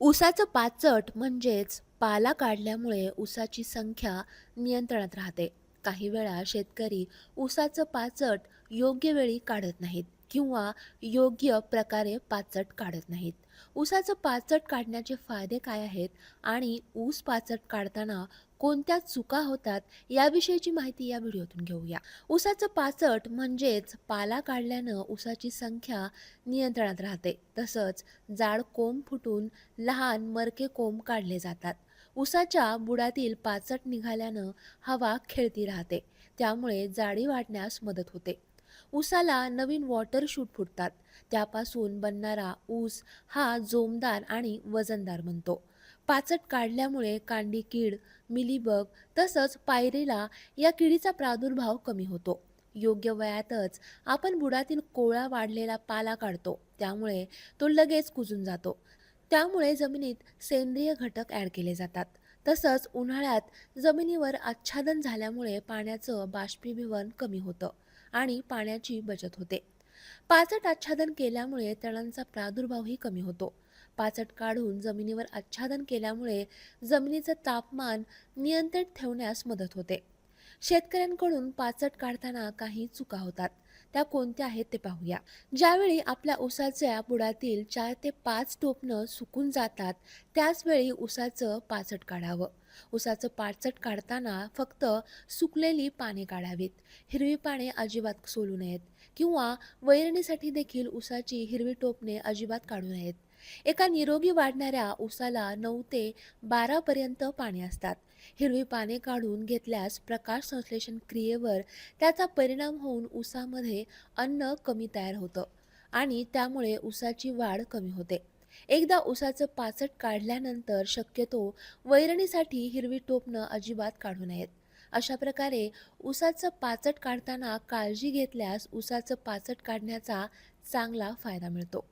ऊसाचं पाचट म्हणजेच पाला काढल्यामुळे ऊसाची संख्या नियंत्रणात राहते. काही वेळा शेतकरी ऊसाचं पाचट योग्य वेळी काढत नाहीत. किंवा योग्य प्रकारे पाचट काढत नाहीत. ऊसाचं पाचट काढण्याचे फायदे काय आहेत आणि ऊस पाचट काढताना कोणत्या चुका होतात याविषयीची माहिती या व्हिडिओतून घेऊया. ऊसाचं पाचट म्हणजेच पाला काढल्यानं ऊसाची संख्या नियंत्रणात राहते. तसंच जाड कोंब फुटून लहान मरके कोंब काढले जातात. ऊसाच्या बुडातील पाचट निघाल्यानं हवा खेळती राहते. त्यामुळे जाडी वाढण्यास मदत होते. ऊसाला नवीन वॉटर शूट फुटतात. त्यापासून बनणारा ऊस हा जोमदार आणि वजनदार बनतो. पाचट काढल्यामुळे कांडी कीड मिलीबग तसंच पायरीला या किडीचा प्रादुर्भाव कमी होतो. योग्य वयातच आपण बुडातील कोळा वाढलेला पाला काढतो. त्यामुळे तो लगेच कुजून जातो. त्यामुळे जमिनीत सेंद्रिय घटक ॲड केले जातात. तसंच उन्हाळ्यात जमिनीवर आच्छादन झाल्यामुळे पाण्याचं बाष्पीभवन कमी होतं. आणि पाण्याची बचत होते. पाचट आच्छादन केल्यामुळे तणांचा प्रादुर्भावही कमी होतो. पाचट काढून जमिनीवर आच्छादन केल्यामुळे जमिनीचं तापमान नियंत्रित ठेवण्यास मदत होते. शेतकऱ्यांकडून पाचट काढताना काही चुका होतात. त्या कोणत्या आहेत ते पाहूया. ज्यावेळी आपल्या उसाच्या बुडातील चार ते पाच टोपणं सुकून जातात त्याचवेळी उसाचं पाचट काढावं. उसाचं पाचट काढताना फक्त सुकलेली पाने काढावीत. हिरवी पाने अजिबात सोलू नयेत. किंवा वैरणीसाठी देखील उसाची हिरवी टोपणे अजिबात काढू नयेत. एका निरोगी वाढणाऱ्या ऊसाला नऊ ते बारापर्यंत पाने असतात. हिरवी पाने काढून घेतल्यास प्रकाश संश्लेषण क्रियेवर त्याचा परिणाम होऊन ऊसामध्ये अन्न कमी तयार होतं आणि त्यामुळे ऊसाची वाढ कमी होते. एकदा ऊसाचं पाचट काढल्यानंतर शक्यतो वैरणीसाठी हिरवी टोपणं अजिबात काढू नयेत. अशा प्रकारे ऊसाचं पाचट काढताना काळजी घेतल्यास ऊसाचं पाचट काढण्याचा चांगला फायदा मिळतो.